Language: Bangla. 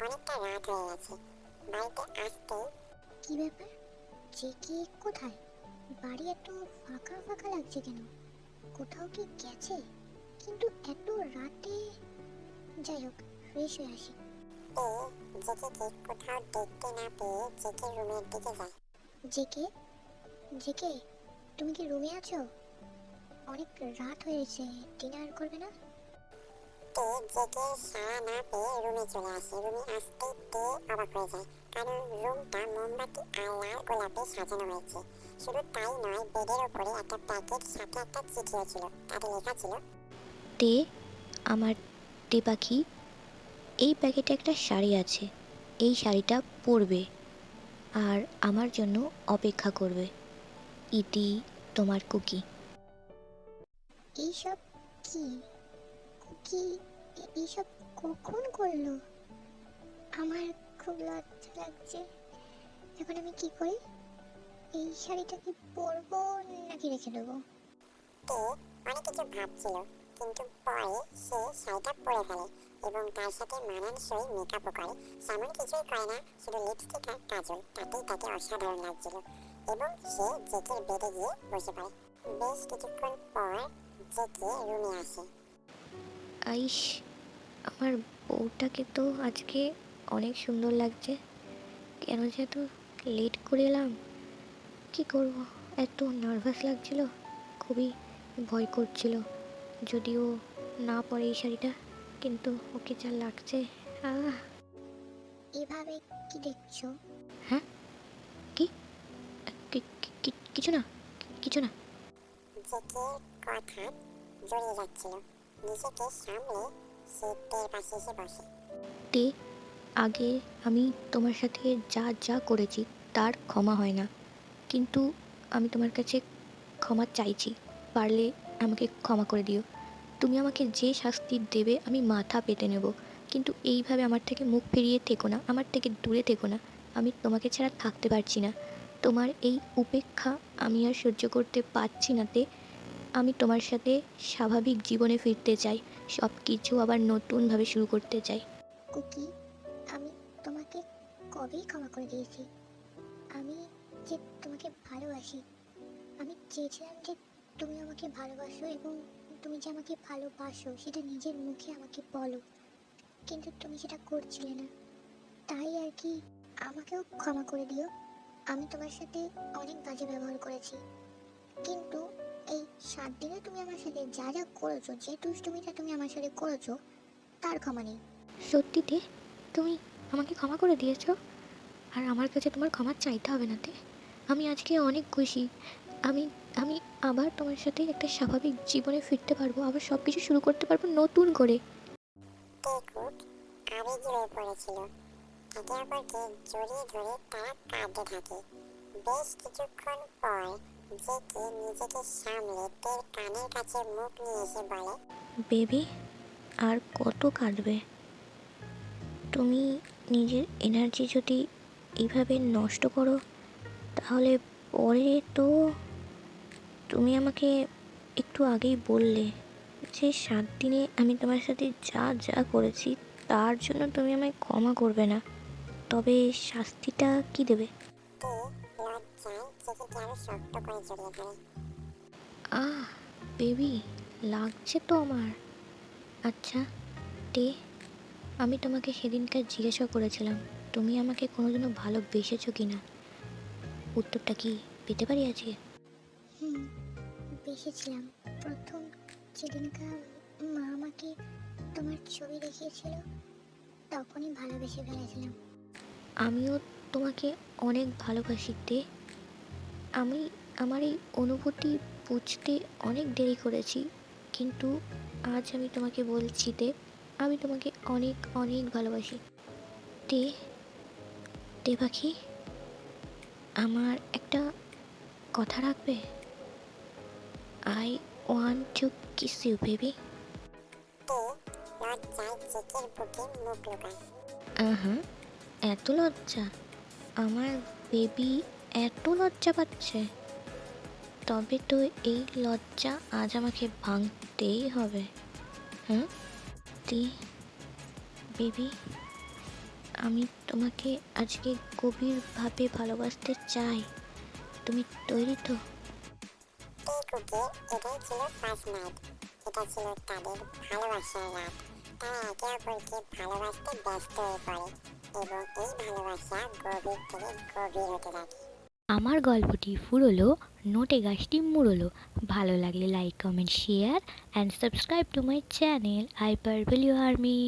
অনেকটা রাত হয়ে গেছে। বাড়িতে আসতেই কি ব্যাপার? জেকে কোথায়? বাড়ি এত ফাঁকা ফাঁকা লাগছে কেন? কোথাও কি গেছে? কিন্তু এত রাতে যাই হোক ফ্রেশ হয়ে আসি। পেয়ে জেকেকে কোথাও দেখতে না পেয়ে জেকে রুমের দিকে যায়। জেকে জেকে তুমি কি রুমে আছো? অনেক রাত হয়েছে ডিনার করবে না? তে জেকে না পেয়ে রুমে চলে আসে। রুমে আসতেই তে অবাক হয়ে যায় কারণ রুমটা মোমবাতি আর লাল গোলাপে সাজানো হয়েছে শুধু তাই নয় বেডের ওপরে একটা প্যাকেট সাথে একটা চিঠিও ছিল তাতে লেখা ছিল তে আমার তে পাখি এই প্যাকেটে একটা শাড়ি আছে এই শাড়িটা পরবে আর আমার জন্য অপেক্ষা করবে। ইতি তোমার কুকি। এইসব কি? কি এ- এইসব কখন করল? আমার খুব লজ্জা লাগছে। এখন আমি কি করি? এই শাড়িটা কি পরবো নাকি রেখে দেবো? তে অনেক কিছু ভাবছিল, কিন্তু পরে সে শাড়িটা পরে ফেলে এবং তার সাথে মানানসই মেকআপও করে। তেমন কিছুই করে না, শুধু লিপস্টিক আর কাজল, তাতেই তাকে অসাধারণ লাগছিল। এবং সে জেকের বেডে গিয়ে বসে পড়ে। বেশ কিছুক্ষণ পর জেকে রুমে আসে। আইস আমার বউটাকে তো আজকে অনেক সুন্দর লাগছে। কেন যে এত লেট করে এলাম? কী করব? এত নার্ভাস লাগছিল খুবই ভয় করছিল। যদিও না পরে এই শাড়িটা কিন্তু ওকে যা লাগছে আহ। এভাবে কি দেখছ? হ্যাঁ? কি- কিছু না কিছু না। কথা জড়িয়ে যাচ্ছিল। নিজেকে সামলে সে তের পাশে এসে বসে তে, আগে আমি তোমার সাথে যা যা করেছি তার ক্ষমা হয় না। কিন্তু আমি তোমার কাছে ক্ষমা চাইছি। পারলে আমাকে ক্ষমা করে দিও। তুমি আমাকে যে শাস্তি দেবে আমি মাথা পেতে নেব। কিন্তু এইভাবে আমার থেকে মুখ ফিরিয়ে থেকো না, আমার থেকে দূরে থেকো না। আমি তোমাকে ছাড়া থাকতে পারছি না। তোমার এই উপেক্ষা আমি আর সহ্য করতে পারছি না তে। আমি তোমার সাথে স্বাভাবিক জীবনে ফিরতে চাই। সব কিছু আবার নতুনভাবে শুরু করতে চাই। কুকি, আমি তোমাকে কবেই ক্ষমা করে দিয়েছি? আমি যে তোমাকে ভালোবাসি, আমি চেয়েছিলাম যে তুমি আমাকে ভালোবাসো এবং তুমি যে আমাকে ভালোবাসো, সেটা নিজের মুখে আমাকে বলো। কিন্তু তুমি সেটা করছিলে না। তাই আর কি আমাকেও ক্ষমা করে দিও। আমি তোমার সাথে অনেক বাজে ব্যবহার করেছি। কিন্তু সাত দিনে তুমি আমার সাথে যা যা করেছ যে দুষ্টুমিটা তুমি আমার সাথে করেছ তার ক্ষমা নেই। সত্যিতে তুমি আমাকে ক্ষমা করে দিয়েছ? আর আমার কাছে তোমার ক্ষমা চাইতে হবে না তে আমি আজকে অনেক খুশি। আমি আমি আবার তোমার সাথে একটা স্বাভাবিক জীবনে ফিরতে পারব আবার সব কিছু শুরু করতে পারব নতুন করে। আবেগী পড়েছিল। একে অপরকে জড়িয়ে ধরে তারা কাঁদতে থাকে। বেশ কিছুক্ষণ পর জেকে নিজেকে কানের কাছে মুখ নিয়ে এসে বলে, বেবি, আর কত কাঁদবে? তুমি নিজের এনার্জি যদি এইভাবে নষ্ট করো, তাহলে পরে তো তুমি আমাকে একটু আগেই বললে যে সাত দিনে আমি তোমার সাথে যা যা করেছি, তার জন্য তুমি আমায় ক্ষমা করবে না। তবে শাস্তিটা কি দেবে? শক্ত করে জড়িয়ে ধরে। আহ বেবি লাগছে তো আমার। আচ্ছা তে আমি তোমাকে সেদিনকার জিজ্ঞাসা করেছিলাম তুমি আমাকে কোনোদিনও ভালোবেসেছো কি না উত্তরটা কি পেতে পারি আজকে? হুম বেসেছিলাম। প্রথম যেদিনকার মা আমাকে তোমার ছবি দেখিয়েছিল তখনই ভালোবেসে ফেলেছিলাম। আমিও তোমাকে অনেক ভালোবাসি তে। আমি আমার এই অনুভূতি বুঝতে অনেক দেরি করেছি কিন্তু আজ আমি তোমাকে বলছি তে আমি তোমাকে অনেক অনেক ভালোবাসি। তে তে পাখি আমার একটা কথা রাখবে? I want to kiss you baby আহা এত লজ্জা। আমার বেবি এত লজ্জা পাচ্ছে। তবে তো এই লজ্জা আজ আমাকে ভাঙতেই হবে। হ্যাঁ তে, বেবি, আমি তোমাকে আজকে গভীরভাবে ভালোবাসতে চাই। তুমি তৈরি তো? ভালোবাসার রাত। তারা একে অপরকে ভালোবাসতে ব্যস্ত হয়ে পড়ে এবং এই ভালোবাসা গভীর থেকে গভীর হতে থাকে। আমার গল্পটি ফুরলো, নোটে গাছটি মুড়লো। ভালো লাগলে like comment share and subscribe to my channel I purple you army